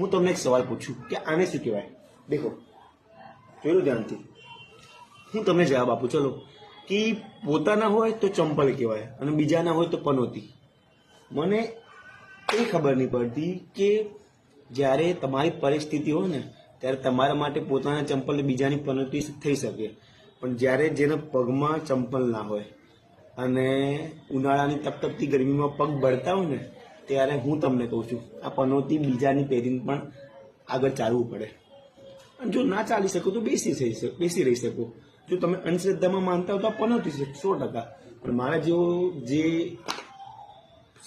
હું તમને એક સવાલ પૂછું કે આને શું કહેવાય? દેખો જોયું ધ્યાનથી. હું તમને જવાબ આપું, ચલો. કે પોતાના હોય તો ચંપલ કહેવાય અને બીજાના હોય તો પનોતી. મને એ ખબર નહીં પડતી કે જ્યારે તમારી પરિસ્થિતિ હોય ને, ત્યારે તમારા માટે પોતાના ચંપલ બીજાની પનોતી થઈ શકે. પણ જ્યારે જેના પગમાં ચંપલ ના હોય અને ઉનાળાની તપતપતી ગરમીમાં પગ બળતા હોય ને ત્યારે હું તમને કહું છું, આ પનોતી બીજાની પહેરીને પણ આગળ ચાલવું પડે. અને જો ના ચાલી શકો તો બેસી થઈ બેસી રહી શકો. જો તમે અંધશ્રદ્ધામાં માનતા હો તો આ પનોતી છે, સો ટકા. પણ મારા જેવો જે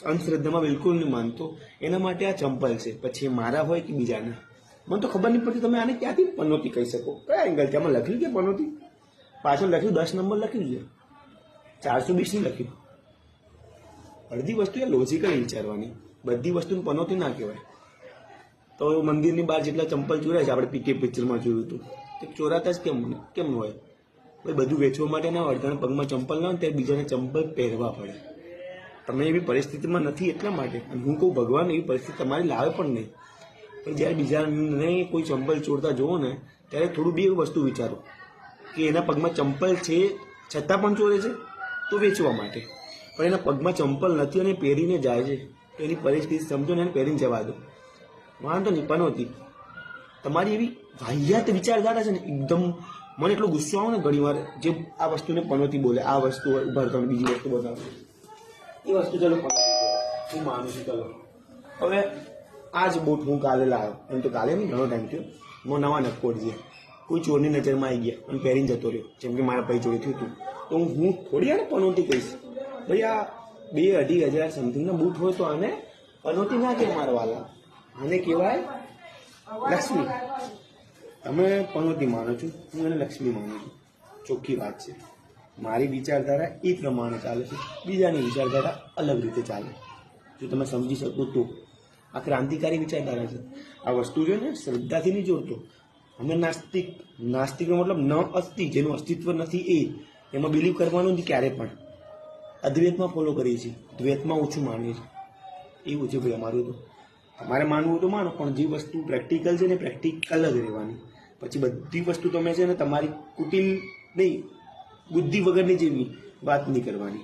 અંધશ્રદ્ધામાં બિલકુલ નહીં માનતો, એના માટે આ ચંપલ છે. પછી મારા હોય કે બીજાના? મને તો ખબર નહીં પડતી તમે આને ક્યાંથી પનોતી કહી શકો? કયા એંગલથી આમાં લખ્યું કે પનોતી? પાછળ લખ્યું, દસ નંબર લખ્યું છે. ચારસો વીસ નહીં લખ્યું. અડધી વસ્તુ એ લોજિકલ વિચારવાની. બધી વસ્તુને પનોતી ના કહેવાય. તો મંદિરની બહાર જેટલા ચંપલ ચોરાય છે, આપણે પીકે પિક્ચરમાં જોયું હતું, તે ચોરાતા જ કેમ કેમ હોય? ભાઈ, બધું વેચવા માટે ના હોય કારણ પગમાં ચંપલ ના હોય ત્યારે બીજાને ચંપલ પહેરવા પડે. તમે એવી પરિસ્થિતિમાં નથી એટલા માટે. અને હું કહું, ભગવાન એવી પરિસ્થિતિ તમારી લાવે પણ નહીં. પણ જ્યારે બીજાને કોઈ ચંપલ ચોરતા જુઓ ને, ત્યારે થોડું બી વસ્તુ વિચારો કે એના પગમાં ચંપલ છે, છતાં પણ ચોરે છે, તો વેચવા માટે. પણ એના પગમાં ચંપલ નથી અને પહેરીને જાય છે. એની પરિસ્થિતિ સમજો ને એને પહેરીને જવા દો. વાંધો નહીં પનોતી તમારી એવી વાહિયાત વિચારધારા છે ને, એકદમ મને એટલો ગુસ્સો આવે ને ઘણીવાર, જે આ વસ્તુને પનોતી બોલે, આ વસ્તુ ઊભા તમે, બીજી વસ્તુ બતાવો. એ વસ્તુ ચલો હું માનું છું, ચલો. હવે આ જ બૂટ હું કાલે લાવ્યો એમ તો કાલે નહીં, ઘણો ટાઈમ થયો. હું નવા નક્કોટ છે કોઈ ચોરની નજરમાં આવી ગયા અને પહેરીને જતો રહ્યો. જેમ કે મારા ભાઈ જોડે થયું હતું. તો હું હું થોડી યાર પનોતી કહીશ. આ બે અઢી હજાર સમથિંગના બૂટ હોય તો આને પનોતી ના કે મારવાલા આને કહેવાય લક્ષ્મી. તમે પનોતી માનો છો, હું એને લક્ષ્મી માનું છું. ચોખ્ખી વાત છે. મારી વિચારધારા એ પ્રમાણે ચાલે છે. બીજાની વિચારધારા અલગ રીતે ચાલે. જો તમે સમજી શકો તો. આ ક્રાંતિકારી વિચારધારા છે. આ વસ્તુ છે ને શ્રદ્ધાથી નહીં જોડતો. અમે નાસ્તિક, નાસ્તિકનો મતલબ ન અસ્તિ, જેનું અસ્તિત્વ નથી એ, એમાં બિલીવ કરવાનું નથી ક્યારે પણ. અદ્વૈતમાં ફોલો કરીએ છીએ. દ્વૈતમાં ઓછું માનીએ છીએ. એવું છે ભાઈ અમારું તો. તમારે માનવું તો માનો, પણ જે વસ્તુ પ્રેક્ટિકલ છે ને પ્રેક્ટિકલ જ રહેવાની. પછી બધી વસ્તુ તમે છે ને તમારી કુટિલ નહીં, બુદ્ધિ વગરની જેવી વાત નહીં કરવાની.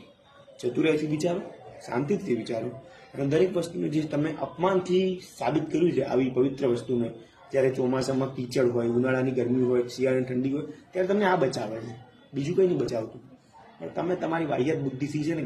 ચતુરાઈથી વિચારો શાંતિથી વિચારો. અને દરેક વસ્તુને જે તમે અપમાનથી સાબિત કર્યું છે આવી પવિત્ર વસ્તુને, જ્યારે ચોમાસામાં કીચડ હોય, ઉનાળાની ગરમી હોય, શિયાળાની ઠંડી હોય, ત્યારે તમને આ બચાવે છે. બીજું કંઈ નહીં બચાવતું. પણ તમે તમારી વાહિયાત બુદ્ધિથી છે ને